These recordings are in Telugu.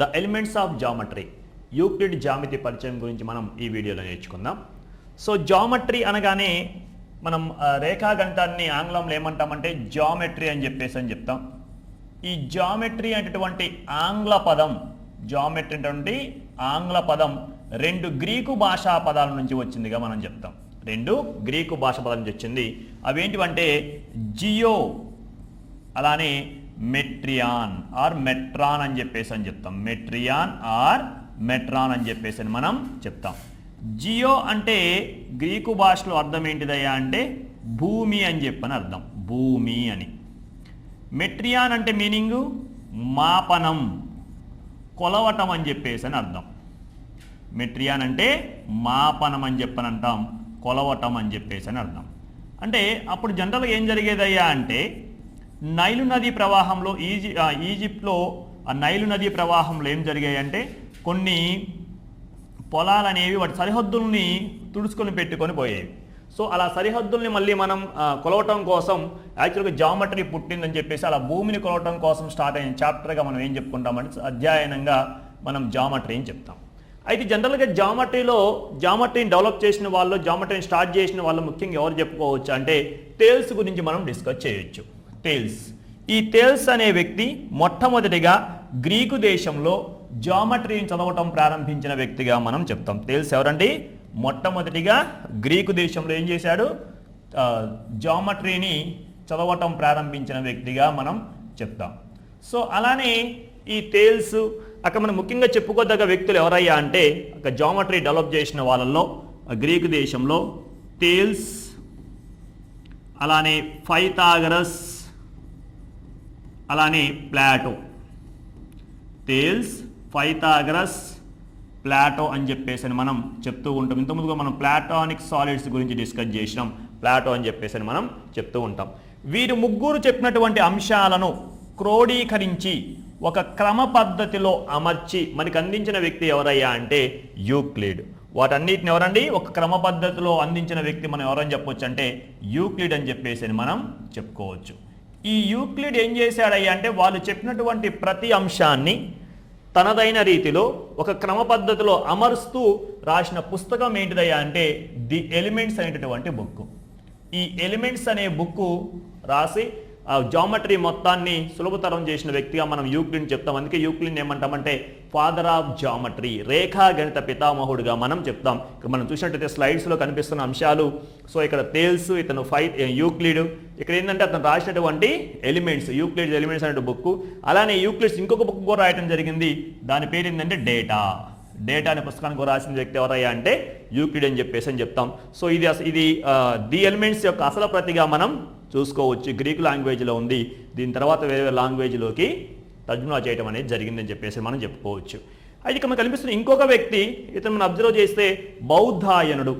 The elements of geometry Euclid జామితి పరిచయం గురించి మనం ఈ వీడియోలో నేర్చుకుందాం. సో జామెట్రీ అనగానే మనం రేఖాగణితాన్ని ఆంగ్లంలో ఏమంటామంటే జామెట్రీ అని చెప్పేసి అని చెప్తాం. ఈ జామెట్రీ అనేటటువంటి ఆంగ్ల పదం జామెట్రీ అనేటువంటి ఆంగ్ల పదం రెండు గ్రీకు భాషా పదాల నుంచి వచ్చిందిగా మనం చెప్తాం. రెండు గ్రీకు భాష పదాల నుంచి వచ్చింది. అవేంటివంటే జియో అలానే మెట్రియాన్ ఆర్ మెట్రాన్ అని చెప్పేసి అని చెప్తాం. మెట్రియాన్ ఆర్ మెట్రాన్ అని చెప్పేసి అని మనం చెప్తాం. జియో అంటే గ్రీకు భాషలో అర్థం ఏంటిదయ్యా అంటే భూమి అని చెప్పని అర్థం. భూమి అని. మెట్రియాన్ అంటే మీనింగు? మాపనం కొలవటం అని చెప్పేసి అని అర్థం. మెట్రియాన్ అంటే మాపనం అని చెప్పని అంటాం కొలవటం అని చెప్పేసి అని అర్థం. అంటే అప్పుడు జనరల్గా ఏం జరిగేదయ్యా అంటే నైలు నది ప్రవాహంలో ఈజి ఈజిప్ట్లో ఆ నైలు నది ప్రవాహంలో ఏం జరిగాయి అంటే కొన్ని పొలాలు అనేవి వాటి సరిహద్దుల్ని తుడుచుకొని పెట్టుకొని పోయేవి. సో అలా సరిహద్దుల్ని మళ్ళీ మనం కొలవటం కోసం యాక్చువల్గా జామెట్రీ పుట్టిందని చెప్పేసి అలా భూమిని కొలవటం కోసం స్టార్ట్ అయిన చాప్టర్గా మనం ఏం చెప్పుకుంటామంటే అధ్యయనంగా మనం జామెట్రీ అని చెప్తాం. అయితే జనరల్గా జామెట్రీలో జామెట్రీని డెవలప్ చేసిన వాళ్ళు జామెట్రీని స్టార్ట్ చేసిన వాళ్ళు ముఖ్యంగా ఎవరు చెప్పుకోవచ్చు అంటే టేల్స్ గురించి మనం డిస్కస్ చేయొచ్చు. టేల్స్ ఈ టేల్స్ అనే వ్యక్తి మొట్టమొదటిగా గ్రీకు దేశంలో జామెట్రీని చదవటం ప్రారంభించిన వ్యక్తిగా మనం చెప్తాం. టేల్స్ ఎవరండి? మొట్టమొదటిగా గ్రీకు దేశంలో ఏం చేశాడు? జామెట్రీని చదవటం ప్రారంభించిన వ్యక్తిగా మనం చెప్తాం. సో అలానే ఈ టేల్స్ అక్కడ మనం ముఖ్యంగా చెప్పుకోదగ్గ వ్యక్తులు ఎవరయ్యా అంటే ఒక జామెట్రీ డెవలప్ చేసిన వాళ్ళల్లో గ్రీకు దేశంలో టేల్స్ అలానే ఫైతాగరస్ అలానే ప్లాటో. టేల్స్ ఫైతాగ్రస్ ప్లాటో అని చెప్పేసి అని మనం చెప్తూ ఉంటాం. ఇంతకుముందుగా మనం ప్లాటానిక్ సాలిడ్స్ గురించి డిస్కస్ చేసినాం. ప్లాటో అని చెప్పేసి అని మనం చెప్తూ ఉంటాం. వీరు ముగ్గురు చెప్పినటువంటి అంశాలను క్రోడీకరించి ఒక క్రమ పద్ధతిలో అమర్చి మనకు అందించిన వ్యక్తి ఎవరయ్యా అంటే యూక్లిడ్. వాటన్నిటిని ఎవరండి? ఒక క్రమ పద్ధతిలో అందించిన వ్యక్తి మనం ఎవరని చెప్పొచ్చు అంటే యూక్లిడ్ అని చెప్పేసి అని మనం చెప్పుకోవచ్చు. ఈ యూక్లిడ్ ఏం చేశాడయ్యా అంటే వాళ్ళు చెప్పినటువంటి ప్రతి అంశాన్ని తనదైన రీతిలో ఒక క్రమ పద్ధతిలో అమరుస్తూ రాసిన పుస్తకం ఏంటిదయ్యా అంటే ది ఎలిమెంట్స్ అనేటటువంటి బుక్. ఈ ఎలిమెంట్స్ అనే బుక్ రాసి ఆ జామెట్రీ మొత్తాన్ని సులభతరం చేసిన వ్యక్తిగా మనం యూక్లిన్ చెప్తాం. అందుకే యూక్లిన్ ఏమంటామంటే ఫాదర్ ఆఫ్ జామెట్రీ రేఖా గణిత పితామహుడుగా మనం చెప్తాం. ఇక్కడ మనం చూసినట్టయితే స్లైడ్స్లో కనిపిస్తున్న అంశాలు. సో ఇక్కడ తేల్స్ ఇతను ఫైవ్ యూక్లిడ్ ఇక్కడ ఏంటంటే అతను రాసినటువంటి ఎలిమెంట్స్ యూక్లిడ్స్ ఎలిమెంట్స్ అనే బుక్ అలానే యూక్లిడ్స్ ఇంకొక బుక్ కూడా రాయడం జరిగింది. దాని పేరు ఏంటంటే డేటా. డేటా అనే పుస్తకానికి కూడా రాసిన వ్యక్తి ఎవరయ్యా అంటే యూక్లిడ్ అని చెప్పేసి అని చెప్తాం. సో ఇది ఇది ది ఎలిమెంట్స్ యొక్క అసలు ప్రతిగా మనం చూసుకోవచ్చు. గ్రీక్ లాంగ్వేజ్లో ఉంది. దీని తర్వాత వేరే వేరే లాంగ్వేజ్లోకి తర్జుమా చేయడం అనేది జరిగిందని చెప్పేసి మనం చెప్పుకోవచ్చు. అయితే ఇక్కడ మనకు కనిపిస్తున్న ఇంకొక వ్యక్తి ఇతను మనం అబ్జర్వ్ చేస్తే బౌద్ధాయనుడు.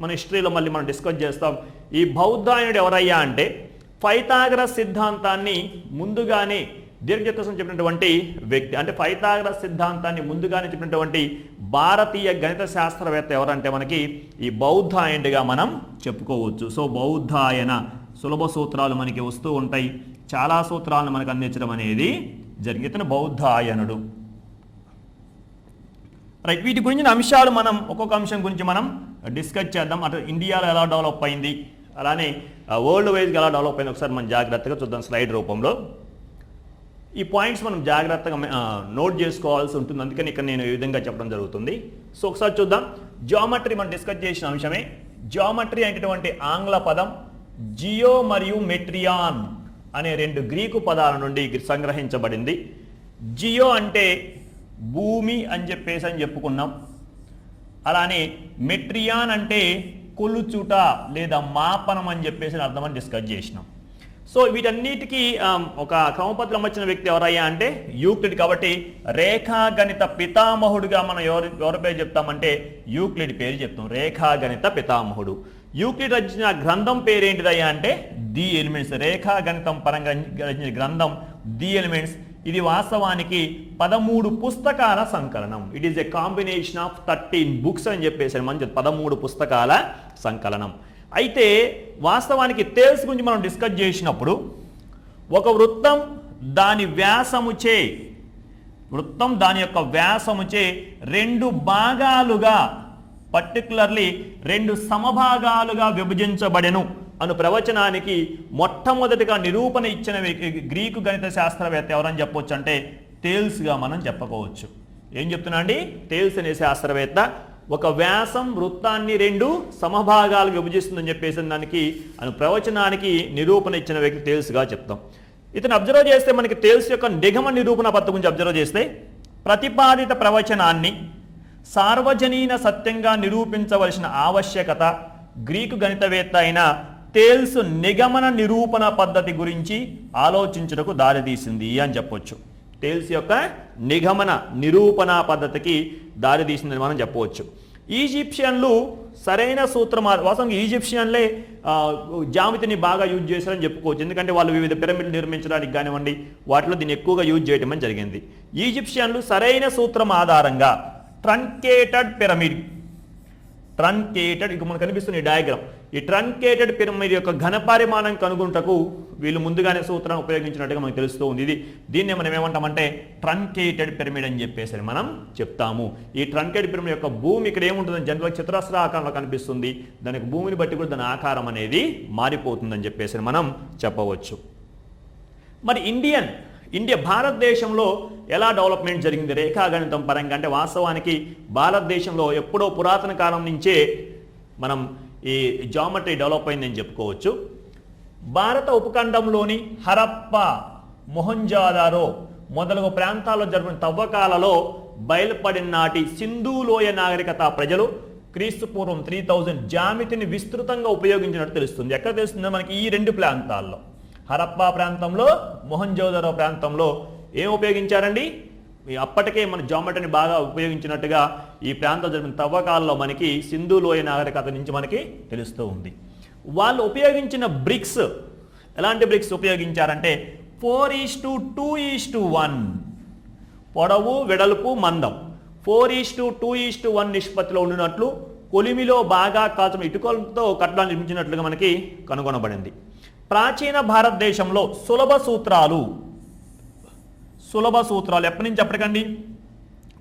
మన హిస్టరీలో మళ్ళీ మనం డిస్కస్ చేస్తాం. ఈ బౌద్ధాయనుడు ఎవరయ్యా అంటే ఫైతాగ్రస్ సిద్ధాంతాన్ని ముందుగానే దీర్ఘచతురం చెప్పినటువంటి వ్యక్తి. అంటే ఫైతాగ్ర సిద్ధాంతాన్ని ముందుగానే చెప్పినటువంటి భారతీయ గణిత శాస్త్రవేత్త ఎవరంటే మనకి ఈ బౌద్ధాయనుడిగా మనం చెప్పుకోవచ్చు. సో బౌద్ధాయన సులభ సూత్రాలు మనకి వస్తూ ఉంటాయి. చాలా సూత్రాలను మనకు అందించడం అనేది జరిగింది. ఇతను బౌద్ధాయనుడు. రైట్ వీటి గురించిన అంశాలు మనం ఒక్కొక్క అంశం గురించి మనం డిస్కస్ చేద్దాం. అటు ఇండియాలో ఎలా డెవలప్ అయింది? అలానే వరల్డ్ వైజ్గా ఎలా డెవలప్ అయింది? ఒకసారి మనం జాగ్రత్తగా చూద్దాం స్లైడ్ రూపంలో. ఈ పాయింట్స్ మనం జాగ్రత్తగా నోట్ చేసుకోవాల్సి ఉంటుంది. అందుకని ఇక్కడ నేను ఈ విధంగా చెప్పడం జరుగుతుంది. సో ఒకసారి చూద్దాం. జామెట్రీ మనం డిస్కస్ చేసిన అంశమే. జామెట్రీ అనేటటువంటి ఆంగ్ల పదం జియో మరియు మెట్రియాన్ అనే రెండు గ్రీకు పదాల నుండి సంగ్రహించబడింది. జియో అంటే భూమి అని చెప్పేసి అని చెప్పుకున్నాం. అలానే మెట్రియాన్ అంటే కొలుచుట లేదా మాపనం అని చెప్పేసి అర్థమని డిస్కస్ చేసినాం. సో వీటన్నిటికీ ఒక క్రమపత్రం వచ్చిన వ్యక్తి ఎవరయ్యా అంటే యూక్లిడ్ కాబట్టి రేఖాగణిత పితామహుడుగా మనం ఎవరు ఎవరి పేరు చెప్తామంటే యూక్లిడ్ పేరు చెప్తాం. రేఖాగణిత పితామహుడు. యూక్లిడ్ రచించిన గ్రంథం పేరేంటిదయ్యా అంటే ది ఎలిమెంట్స్. రేఖాగణితం పరంగా రచించిన గ్రంథం ది ఎలిమెంట్స్. ఇది వాస్తవానికి పదమూడు పుస్తకాల సంకలనం. It is a combination of thirteen books అని చెప్పేసి మంచి పదమూడు పుస్తకాల సంకలనం. అయితే వాస్తవానికి తేల్స్ గురించి మనం డిస్కస్ చేసినప్పుడు ఒక వృత్తం దాని వ్యాసముచే వృత్తం దాని యొక్క వ్యాసముచే రెండు భాగాలుగా పర్టికులర్లీ రెండు సమభాగాలుగా విభజించబడెను. అను ప్రవచనానికి మొట్టమొదటిగా నిరూపణ ఇచ్చిన వ్యక్తి గ్రీకు గణిత శాస్త్రవేత్త ఎవరని చెప్పొచ్చు అంటే తేల్స్గా మనం చెప్పుకోవచ్చు. ఏం చెప్తున్నా అండి? తేల్స్ అనే శాస్త్రవేత్త ఒక వ్యాసం వృత్తాన్ని రెండు సమభాగాలు విభజిస్తుందని చెప్పేసి దానికి అను ప్రవచనానికి నిరూపణ ఇచ్చిన వ్యక్తి తేల్స్గా చెప్తాం. ఇతను అబ్జర్వ్ చేస్తే మనకి తేల్స్ యొక్క నిగమ నిరూపణ పత్రం గురించి అబ్జర్వ్ చేస్తే ప్రతిపాదిత ప్రవచనాన్ని సార్వజనీన సత్యంగా నిరూపించవలసిన ఆవశ్యకత గ్రీకు గణితవేత్త అయిన తేల్స్ నిగమన నిరూపణ పద్ధతి గురించి ఆలోచించుటకు దారితీసింది అని చెప్పొచ్చు. తేల్స్ యొక్క నిగమన నిరూపణ పద్ధతికి దారితీసిందని మనం చెప్పవచ్చు. ఈజిప్షియన్లు సరైన సూత్రం వాస్తవంగా ఈజిప్షియన్లే జామితిని బాగా యూజ్ చేశారని చెప్పుకోవచ్చు. ఎందుకంటే వాళ్ళు వివిధ పిరమిడ్లు నిర్మించడానికి కానివ్వండి వాటిలో దీన్ని ఎక్కువగా యూజ్ చేయడం అని జరిగింది. ఈజిప్షియన్లు సరైన సూత్రం ఆధారంగా ట్రంకేటెడ్ పిరమిడ్ ట్రంకేటెడ్ ఇక మనకు కనిపిస్తుంది ఈ డయాగ్రామ్ ఈ ట్రంకేటెడ్ పిరమిడ్ యొక్క ఘన పరిమాణం కనుగొంటకు వీళ్ళు ముందుగానే సూత్రాన్ని ఉపయోగించినట్టుగా మనకు తెలుస్తూ ఉంది. ఇది దీన్ని మనం ఏమంటామంటే ట్రంకేటెడ్ పిరమిడ్ అని చెప్పేసి మనం చెప్తాము. ఈ ట్రంకేటెడ్ పిరమిడ్ యొక్క భూమి ఇక్కడ ఏముంటుందని జనరల్ చతురస్ర ఆకారంలో కనిపిస్తుంది. దానికి భూమిని బట్టి కూడా దాని ఆకారం అనేది మారిపోతుందని చెప్పేసి మనం చెప్పవచ్చు. మరి ఇండియన్ ఇండియా భారతదేశంలో ఎలా డెవలప్మెంట్ జరిగింది? రేఖాగణితం పరంగా అంటే వాస్తవానికి భారతదేశంలో ఎప్పుడో పురాతన కాలం నుంచే మనం ఈ జామెట్రీ డెవలప్ అయిందని చెప్పుకోవచ్చు. భారత ఉపఖండంలోని హరప్ప మొహంజాదారో మొదలగు ప్రాంతాల్లో జరిపిన తవ్వకాలలో బయలుపడిన నాటి సింధూలోయ నాగరికత ప్రజలు క్రీస్తు పూర్వం త్రీ థౌజండ్ జామితిని విస్తృతంగా ఉపయోగించినట్టు తెలుస్తుంది. ఎక్కడ తెలుస్తుందో? మనకి ఈ రెండు ప్రాంతాల్లో. హరప్పా ప్రాంతంలో మొహంజోదరో ప్రాంతంలో ఏం ఉపయోగించారండి? అప్పటికే మన జామెట్రీని బాగా ఉపయోగించినట్టుగా ఈ ప్రాంతం జరిగిన తవ్వకాల్లో మనకి సింధు లోయ నాగరికత నుంచి మనకి తెలుస్తూ ఉంది. వాళ్ళు ఉపయోగించిన బ్రిక్స్ ఎలాంటి bricks ఉపయోగించారంటే four is to two is to one పొడవు వెడల్పు మందం. Four is to two is to one నిష్పత్తిలో ఉండినట్లు కొలిమిలో బాగా కాల్చిన ఇటుకలతో కట్టడాలు నిర్మించినట్లుగా మనకి కనుగొనబడింది. ప్రాచీన భారతదేశంలో సులభ సూత్రాలు సులభ సూత్రాలు ఎప్పటి నుంచి చెప్పకండి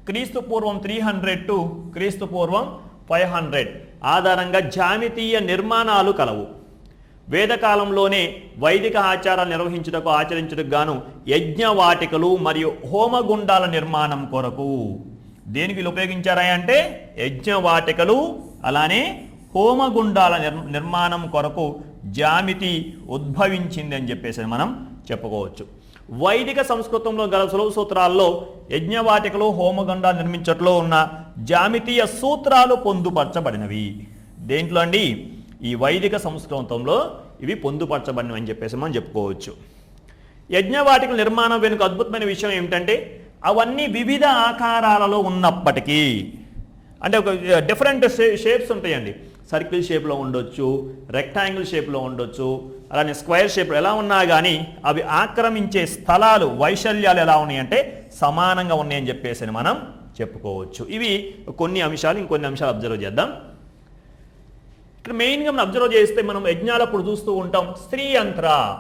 క్రీస్తు పూర్వం త్రీ హండ్రెడ్ టు క్రీస్తు పూర్వం ఫైవ్ హండ్రెడ్ ఆధారంగా జామితీయ నిర్మాణాలు కలవు. వేదకాలంలోనే వైదిక ఆచారాలు నిర్వహించుటకు ఆచరించుటకు గాను యజ్ఞవాటికలు మరియు హోమగుండాల నిర్మాణం కొరకు. దేనికి వీళ్ళు ఉపయోగించారా అంటే యజ్ఞవాటికలు అలానే హోమగుండాల నిర్ నిర్మాణం కొరకు జామితి ఉద్భవించింది అని చెప్పేసి మనం చెప్పుకోవచ్చు. వైదిక సంస్కృతంలో గల సులభ సూత్రాల్లో యజ్ఞవాటికలు హోమగుండాలు నిర్మించట్లో ఉన్న జామితీయ సూత్రాలు పొందుపరచబడినవి. దేంట్లో అండి? ఈ వైదిక సంస్కృతంలో ఇవి పొందుపరచబడినవి అని చెప్పేసి మనం చెప్పుకోవచ్చు. యజ్ఞవాటికల నిర్మాణం వెనుక అద్భుతమైన విషయం ఏమిటంటే అవన్నీ వివిధ ఆకారాలలో ఉన్నప్పటికీ అంటే ఒక డిఫరెంట్ షేప్స్ ఉంటాయండి. సర్కిల్ షేప్లో ఉండొచ్చు రెక్టాంగిల్ షేప్లో ఉండొచ్చు అలానే స్క్వేర్ షేప్ ఎలా ఉన్నా కానీ అవి ఆక్రమించే స్థలాలు వైశల్యాలు ఎలా ఉన్నాయంటే సమానంగా ఉన్నాయని చెప్పేసి మనం చెప్పుకోవచ్చు. ఇవి కొన్ని అంశాలు ఇంకొన్ని అంశాలు అబ్జర్వ్ చేద్దాం. ఇక్కడ మెయిన్గా మనం అబ్జర్వ్ చేస్తే మనం యజ్ఞాలప్పుడు చూస్తూ ఉంటాం. స్త్రీ యంత్ర.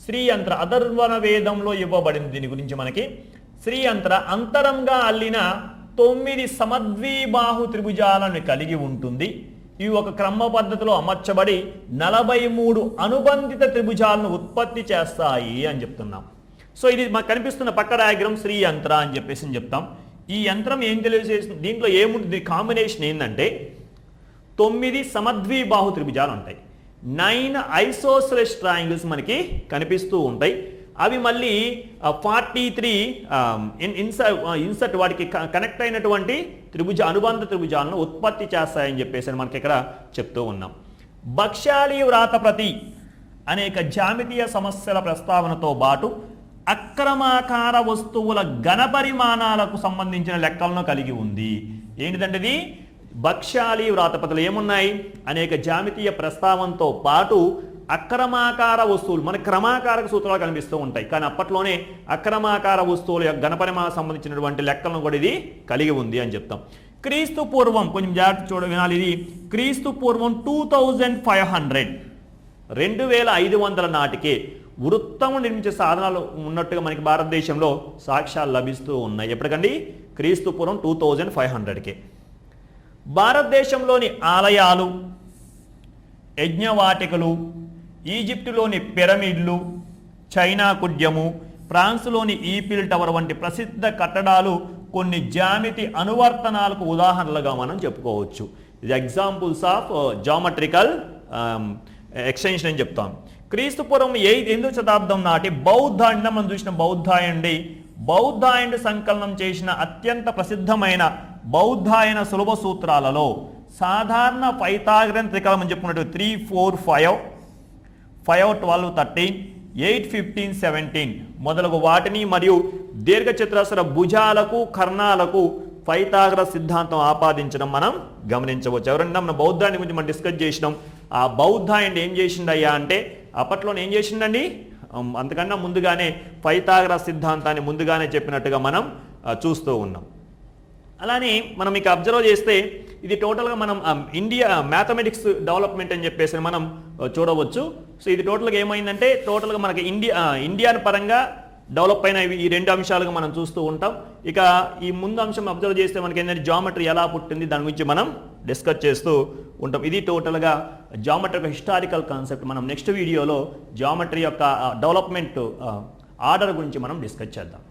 స్త్రీ యంత్ర అధర్వణ వేదంలో ఇవ్వబడింది దీని గురించి మనకి. స్త్రీ యంత్ర అంతరంగా అల్లిన తొమ్మిది సమద్విబాహు త్రిభుజాలను కలిగి ఉంటుంది. ఇవి ఒక క్రమ పద్ధతిలో అమర్చబడి నలభై మూడు అనుబంధిత త్రిభుజాలను ఉత్పత్తి చేస్తాయి అని చెప్తున్నాం. సో ఇది మాకు కనిపిస్తున్న పక్క డయాగ్రామ్ శ్రీ యంత్ర అని చెప్పేసి చెప్తాం. ఈ యంత్రం ఏం తెలియజేస్తుంది? దీంట్లో ఏముంటుంది? కాంబినేషన్ ఏంటంటే తొమ్మిది సమద్విబాహు త్రిభుజాలు ఉంటాయి. నైన్ ఐసోసెలస్ ట్రయాంగిల్స్ మనకి కనిపిస్తూ ఉంటాయి. అవి మళ్ళీ ఫార్టీ త్రీ ఇన్సర్ట్ వాటికి కనెక్ట్ అయినటువంటి త్రిభుజ అనుబంధ త్రిభుజాలను ఉత్పత్తి చేస్తాయని చెప్పేసి మనకి ఇక్కడ చెప్తూ ఉన్నాం. భక్ష్యాలి వ్రాతప్రతి అనేక జామితీయ సమస్యల ప్రస్తావనతో పాటు అక్రమాకార వస్తువుల ఘన పరిమాణాలకు సంబంధించిన లెక్కలను కలిగి ఉంది. ఏంటిదంటే ఇది భక్ష్యాలి వ్రాతపతులు ఏమున్నాయి? అనేక జామితీయ ప్రస్తావనతో పాటు అక్రమాకార వస్తువులు మన క్రమాకారక సూత్రాలు కనిపిస్తూ ఉంటాయి. కానీ అప్పట్లోనే అక్రమాకార వస్తువుల యొక్క ఘనపరిమాణం సంబంధించినటువంటి లెక్కలను కూడా ఇది కలిగి ఉంది అని చెప్తాం. క్రీస్తు పూర్వం కొంచెం జాగ్రత్త చూడ వినాలి ఇది. క్రీస్తు పూర్వం టూ థౌజండ్ ఫైవ్ హండ్రెడ్ రెండు వేల ఐదు వందల నాటికే వృత్తము నిర్మించే సాధనాలు ఉన్నట్టుగా మనకి భారతదేశంలో సాక్ష్యాలు లభిస్తూ ఉన్నాయి. ఎప్పటికండి? క్రీస్తు పూర్వం టూ థౌజండ్ ఫైవ్ హండ్రెడ్కే భారతదేశంలోని ఆలయాలు యజ్ఞవాటికలు ఈజిప్టులోని పిరమిడ్లు చైనా కుడ్యము ఫ్రాన్స్లోని ఈపిల్ టవర్ వంటి ప్రసిద్ధ కట్టడాలు కొన్ని జామితి అనువర్తనాలకు ఉదాహరణలుగా మనం చెప్పుకోవచ్చు. ఇది ఎగ్జాంపుల్స్ ఆఫ్ జామెట్రికల్ ఎక్స్టెన్షన్ అని చెప్తాం. క్రీస్తుపురం ఏ ఎందుకు శతాబ్దం నాటి బౌద్ధ అంటే మనం చూసిన బౌద్ధాయండి. బౌద్ధాయనుడు సంకలనం చేసిన అత్యంత ప్రసిద్ధమైన బౌద్ధాయన సులభ సూత్రాలలో సాధారణ పైతాగ్రన్ త్రికాలం అని చెప్పుకున్నట్టు three four five five twelve thirteen eight fifteen seventeen మొదలగు వాటిని మరియు దీర్ఘచతురస్ర భుజాలకు కర్ణాలకు పైతాగ్ర సిద్ధాంతం ఆపాదించడం మనం గమనించవచ్చు. ఎవరన్నా మన బౌద్ధాన్ని గురించి మనం డిస్కస్ చేసినాం ఆ బౌద్ధ అండ్ ఏం చేసిండయ్యా అంటే అప్పట్లో ఏం చేసిండండి? అంతకన్నా ముందుగానే పైతాగ్ర సిద్ధాంతాన్ని ముందుగానే చెప్పినట్టుగా మనం చూస్తూ ఉన్నాం. అలానే మనం ఇక అబ్జర్వ్ చేస్తే ఇది టోటల్గా మనం ఇండియా మ్యాథమెటిక్స్ డెవలప్మెంట్ అని చెప్పేసి మనం చూడవచ్చు. సో ఇది టోటల్గా ఏమైందంటే టోటల్గా మనకి ఇండియా ఇండియా పరంగా డెవలప్ అయిన ఈ రెండు అంశాలుగా మనం చూస్తూ ఉంటాం. ఇక ఈ ముందు అంశం అబ్జర్వ్ చేస్తే మనకి ఏంటంటే జామెట్రీ ఎలా పుట్టింది దాని గురించి మనం డిస్కస్ చేస్తూ ఉంటాం. ఇది టోటల్గా జామెట్రీ యొక్క హిస్టారికల్ కాన్సెప్ట్. మనం నెక్స్ట్ వీడియోలో జామెట్రీ యొక్క డెవలప్మెంట్ ఆర్డర్ గురించి మనం డిస్కస్ చేద్దాం.